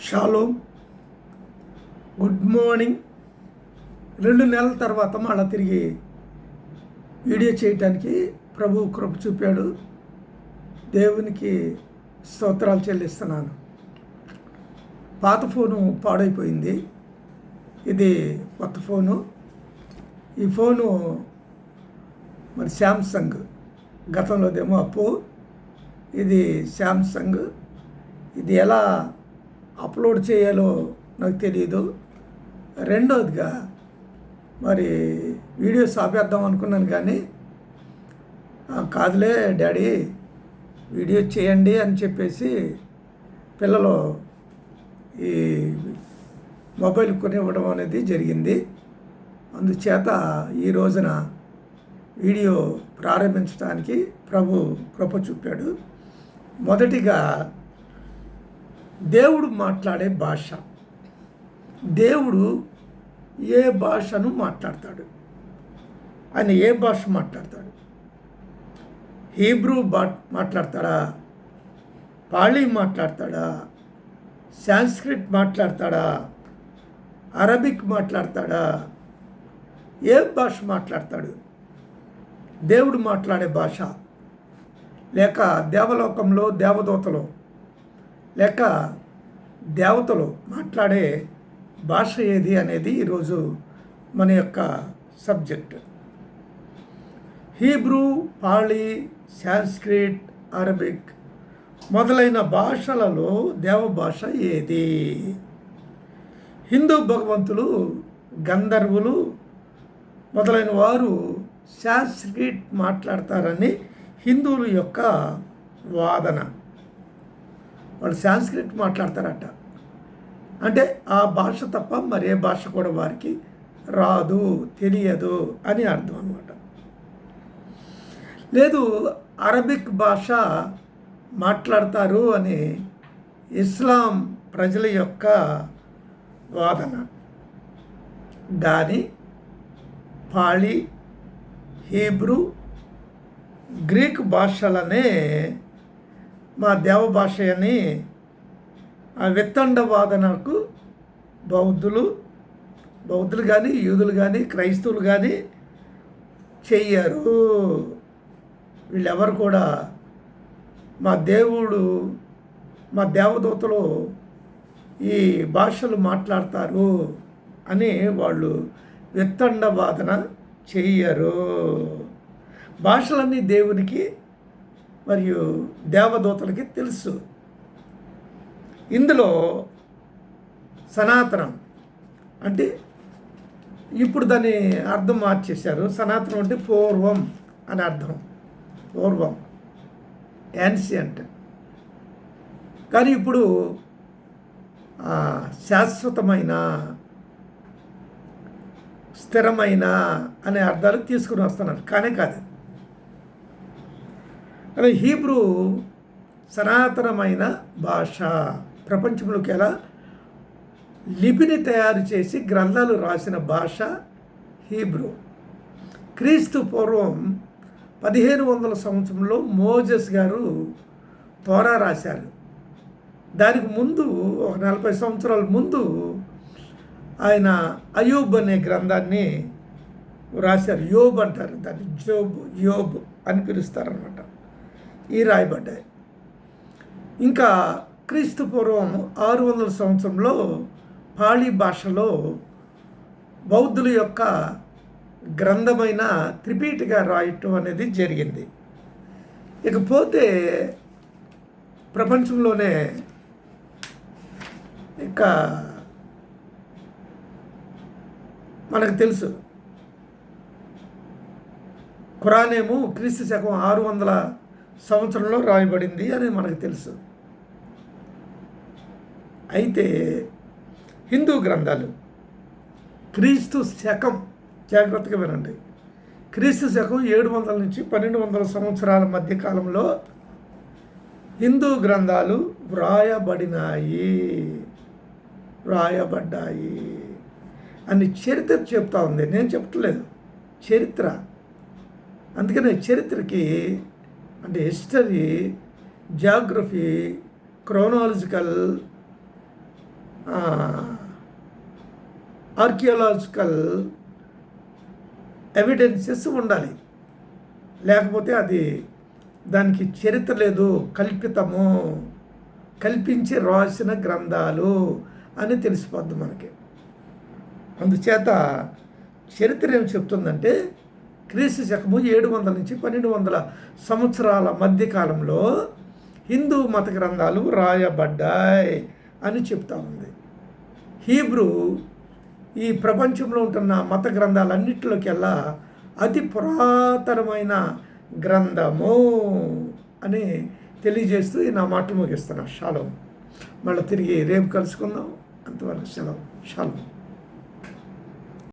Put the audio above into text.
Shalom good morning. రెండు నెలల తర్వాత మళ్ళీ తిరిగి వీడియో చేయటానికి ప్రభు కృప చూపాడు. దేవునికి స్తోత్రాలు చెల్లిస్తున్నాను. పాత ఫోను పాడైపోయింది. ఇది కొత్త ఫోను. ఈ ఫోను మరి శాంసంగ్ గతంలోదేమో అప్పు. ఇది శాంసంగ్. ఇది ఎలా అప్లోడ్ చేయాలో నాకు తెలియదు రెండవదిగా మరి వీడియోస్ ఆపేద్దాం అనుకున్నాను కానీ కాదులే డాడీ వీడియో చేయండి అని చెప్పేసి పిల్లలు ఈ మొబైల్ కొనివ్వడం అనేది జరిగింది. అందుచేత ఈ రోజున వీడియో ప్రారంభించడానికి ప్రభు కృప చూపాడు. మొదటిగా దేవుడు మాట్లాడే భాష. దేవుడు ఏ భాషను మాట్లాడతాడు? ఆయన ఏ భాష మాట్లాడతాడు? హీబ్రూ బా మాట్లాడతాడా? పాళీ మాట్లాడతాడా? సాంస్క్రిట్ మాట్లాడతాడా? అరబిక్ మాట్లాడతాడా? ఏ భాష మాట్లాడతాడు? దేవుడు మాట్లాడే భాష. లేక దేవలోకంలో దేవదూతలు లేక దేవతలు మాట్లాడే భాష ఏది అనేది ఈరోజు మన యొక్క subject. Hebrew Pali Sanskrit Arabic మొదలైన భాషలలో దేవ భాష ఏది? హిందూ భగవంతులు గంధర్వులు మొదలైన వారు సాంస్క్రిట్ మాట్లాడతారని హిందువుల యొక్క వాదన. వాళ్ళు సాంస్క్రిట్ మాట్లాడతారట. అంటే ఆ భాష తప్ప మరే భాష కూడా వారికి రాదు తెలియదు అని అర్థం అనమాట లేదు అరబిక్ భాష మాట్లాడతారు అని ఇస్లాం ప్రజల యొక్క వాదన. దాని పాళీ హీబ్రూ గ్రీక్ భాషలనే మా దేవ భాష అని ఆ విత్తండ వాదనకు బౌద్ధులు బౌద్ధులు కానీ యూదులు కానీ క్రైస్తవులు కానీ చెయ్యరు. వీళ్ళెవరు కూడా మా దేవుడు మా దేవదూతలు ఈ భాషలు మాట్లాడతారు అని వాళ్ళు విత్తండ వాదన చెయ్యరు. భాషలన్నీ దేవునికి మరియు దేవదూతలకి తెలుసు. ఇందులో సనాతనం అంటే ఇప్పుడు దాని అర్థం మార్చేశారు. సనాతనం అంటే పూర్వం అని అర్థం. పూర్వం. యాన్సియంట్ కానీ ఇప్పుడు శాశ్వతమైన స్థిరమైన అనే అర్థాలు తీసుకుని వస్తున్నారు. కానీ కాదు. కానీ హీబ్రూ సనాతనమైన భాష ప్రపంచంలోకి ఎలా లిపిని తయారు చేసి గ్రంథాలు రాసిన భాష హీబ్రూ. క్రీస్తు పూర్వం పదిహేను వందల సంవత్సరంలో మోజెస్ గారు తోరా రాశారు. దానికి ముందు ఒక నలభై సంవత్సరాల ముందు ఆయన అయూబ్ అనే గ్రంథాన్ని రాశారు. యోబ్ అంటారు దాన్ని జోబ్ యోబ్ అని పిలుస్తారనమాట ఈ రాయబడ్డాయి. ఇంకా క్రీస్తు పూర్వం ఆరు వందల సంవత్సరంలో పాళీ భాషలో బౌద్ధుల యొక్క గ్రంథమైన త్రిపీటిగా రాయటం అనేది జరిగింది. ఇకపోతే ప్రపంచంలోనే ఇంకా మనకు తెలుసు. ఖురానేమో క్రీస్తు శకం ఆరు వందల సంవత్సరంలో రాయబడింది అని మనకు తెలుసు. అయితే హిందూ గ్రంథాలు క్రీస్తు శకం జాగ్రత్తగా వినండి. క్రీస్తు శకం ఏడు వందల నుంచి పన్నెండు వందల సంవత్సరాల మధ్య కాలంలో హిందూ గ్రంథాలు వ్రాయబడినాయి. వ్రాయబడ్డాయి. అని చరిత్ర చెప్తా ఉంది. నేను చెప్పట్లేదు. చరిత్ర. అందుకనే చరిత్రకి అంటే history geography chronological archaeological evidences ఉండాలి. లేకపోతే అది దానికి చరిత్ర లేదు కల్పితము కల్పించి రాసిన గ్రంథాలు అని తెలిసిపోద్ది మనకి. అందుచేత చరిత్ర ఏం చెప్తుందంటే క్రీస్తు శకము ఏడు వందల నుంచి పన్నెండు వందల సంవత్సరాల మధ్యకాలంలో హిందూ మత గ్రంథాలు రాయబడ్డాయి అని చెప్తా ఉంది. హీబ్రూ ఈ ప్రపంచంలో ఉంటున్న మత గ్రంథాలన్నిటిలోకెల్లా అతి పురాతనమైన గ్రంథము అని తెలియజేస్తూ నా మాటలు ముగిస్తున్నా. షాలో. మళ్ళీ తిరిగి రేపు కలుసుకుందాం. అంతవరకు సెలవు. షాలో.